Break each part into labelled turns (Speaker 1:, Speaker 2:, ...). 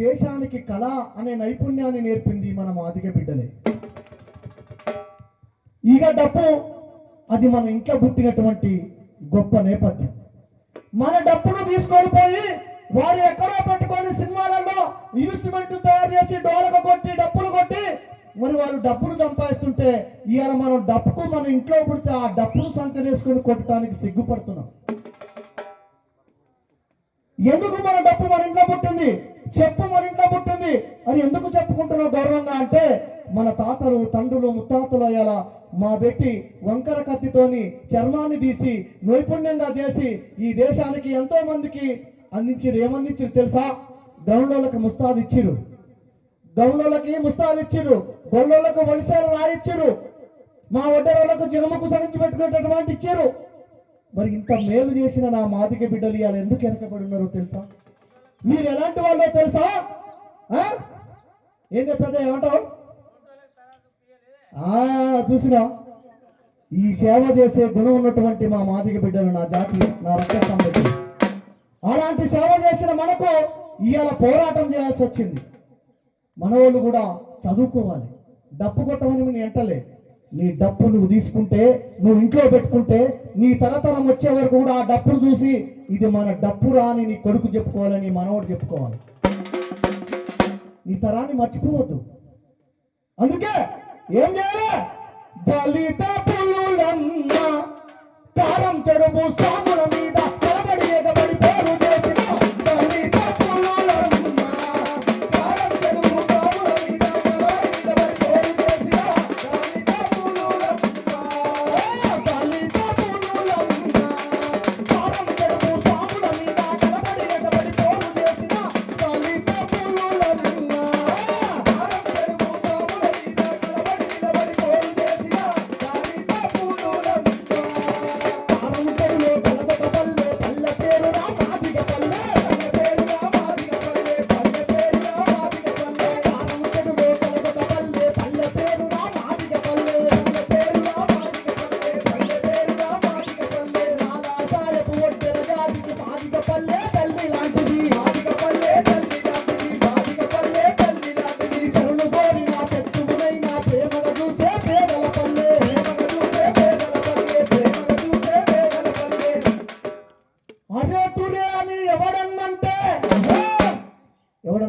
Speaker 1: దేశానికి కళ అనే నైపుణ్యాన్ని నేర్పింది మన మాదిగ బిడ్డలే. ఇక డప్పు అది మన ఇంట్లో పుట్టినటువంటి గొప్ప నేపథ్యం. మన డప్పును తీసుకొని పోయి వారు ఎక్కడో పెట్టుకొని సినిమాలలో ఇన్స్ట్రుమెంట్ తయారు చేసి డోలకు కొట్టి డప్పులు కొట్టి మరి వాళ్ళు డబ్బులు సంపాదిస్తుంటే ఇవాళ మనం డప్పుకు మన ఇంట్లో పుడితే ఆ డప్పును సంకరేసుకొని కొట్టడానికి సిగ్గుపడుతున్నాం. ఎందుకు మన డప్పు మన ఇంట్లో పుట్టింది? చెప్పు మన ఇంట్లో పుట్టింది. అని ఎందుకు చెప్పుకుంటున్నావు గౌరవంగా అంటే మన తాతలు తండ్రులు ముత్తాతలు అయ్యాలా? మా పెట్టి వంకర కత్తితోని చర్మాన్ని తీసి నైపుణ్యంగా చేసి ఈ దేశానికి ఎంతో మందికి అందించారు ఏమందించారు తెలుసా? గౌండోళ్ళకి ముస్తాదు ఇచ్చిరు గౌండోళ్ళకి ముస్తాదు ఇచ్చిరు గొల్లోళ్ళకు వడిసాలు రాయిచ్చిరు మా వడ్డరోళ్ళకు జనముకు సరించి పెట్టుకునేటటువంటి ఇచ్చారు మరి ఇంత మేలు చేసిన నా మాదిక బిడ్డలు ఇవాళ ఎందుకు వెనకబడి ఉన్నారో తెలుసా? మీరు ఎలాంటి వాళ్ళో తెలుసా? ఆ? ఏం చెప్పేది ఏమంటావు? ఆ, చూసినా. ఈ సేవ చేసే గుణం ఉన్నటువంటి మా మాదిక బిడ్డలు నా జాతి నా రక్త సంబంధి అలాంటి సేవ చేసిన మనకు ఇవాళ పోరాటం చేయాల్సి వచ్చింది. మనవాళ్ళు కూడా చదువుకోవాలి. డప్పు కొట్టమని నేను ఎంటలే. నీ డప్పు నువ్వు తీసుకుంటే నువ్వు ఇంట్లో పెట్టుకుంటే నీ తరతరం వచ్చే వరకు కూడా ఆ డప్పును చూసి ఇది మన డప్పురా అని నీ కొడుకు చెప్పుకోవాలని మనవాడు చెప్పుకోవాలి. నీ తరాన్ని మర్చిపోవద్దు. అందుకే ఏం చేయాలి? దళిత పులులన్న కారం చెడుపు సాముల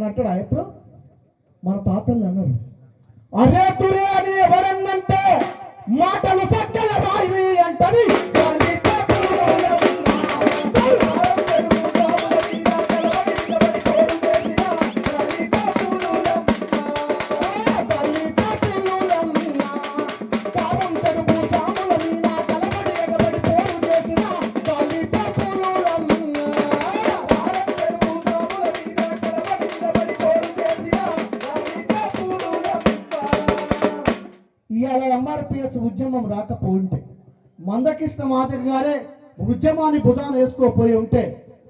Speaker 1: అంటాడా ఎప్పుడు? మన తాతలు అన్నారు. అరే తురే అని ఎవడన్నంటే మాటలు సక్కల రాయి అంటది. ఉద్యమం రాకపోయింటే మందకృష్ణ మాదిరి గారే ఉద్యమాన్ని భుజాన వేసుకోపోయి ఉంటే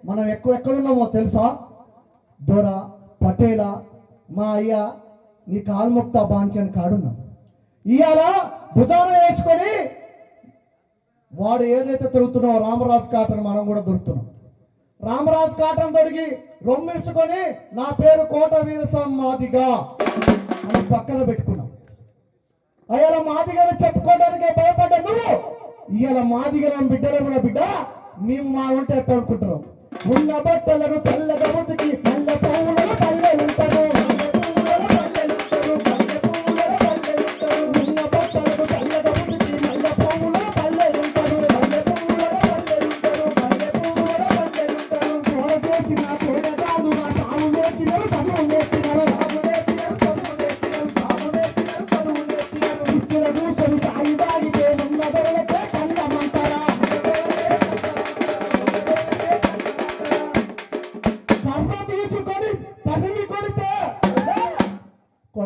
Speaker 1: మనం ఎక్కడ ఎక్కడున్నామో తెలుసా? దొర పటేల మా అయ్య నీ కాల్ముక్త బాంచని కాడున్నాం. ఇవాళ భుజాన వేసుకొని వాడు ఏదైతే దొరుకుతున్నావో రామరాజు కాటను మనం కూడా దొరుకుతున్నాం. రామరాజు కాటం తొడిగి రొమ్మిర్చుకొని నా పేరు కోట వీరసం మాదిగా అని పక్కన పెట్టుకున్నాం. అయ్యాల మాదిగలు చెప్పుకోవడానికి భయపడ్డా నువ్వు? ఇవాళ మాదిగల బిడ్డలే మన బిడ్డ? మేము మా ఉంటే ఎట్లా అనుకుంటున్నాం. ఉన్న బట్టలను తెల్లగా ఉతికి పల్లె పువ్వులలో పల్లెలుంటారు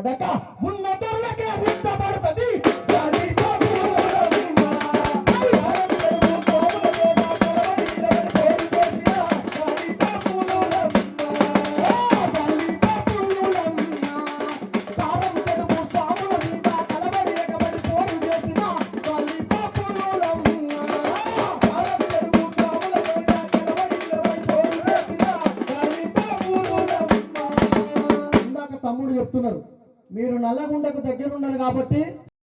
Speaker 1: పూలమ్మ. ఉన్నతులకే తమ్ముడు చెప్తున్నారు మీరు నల్లగుండకు దగ్గర ఉన్నారు కాబట్టి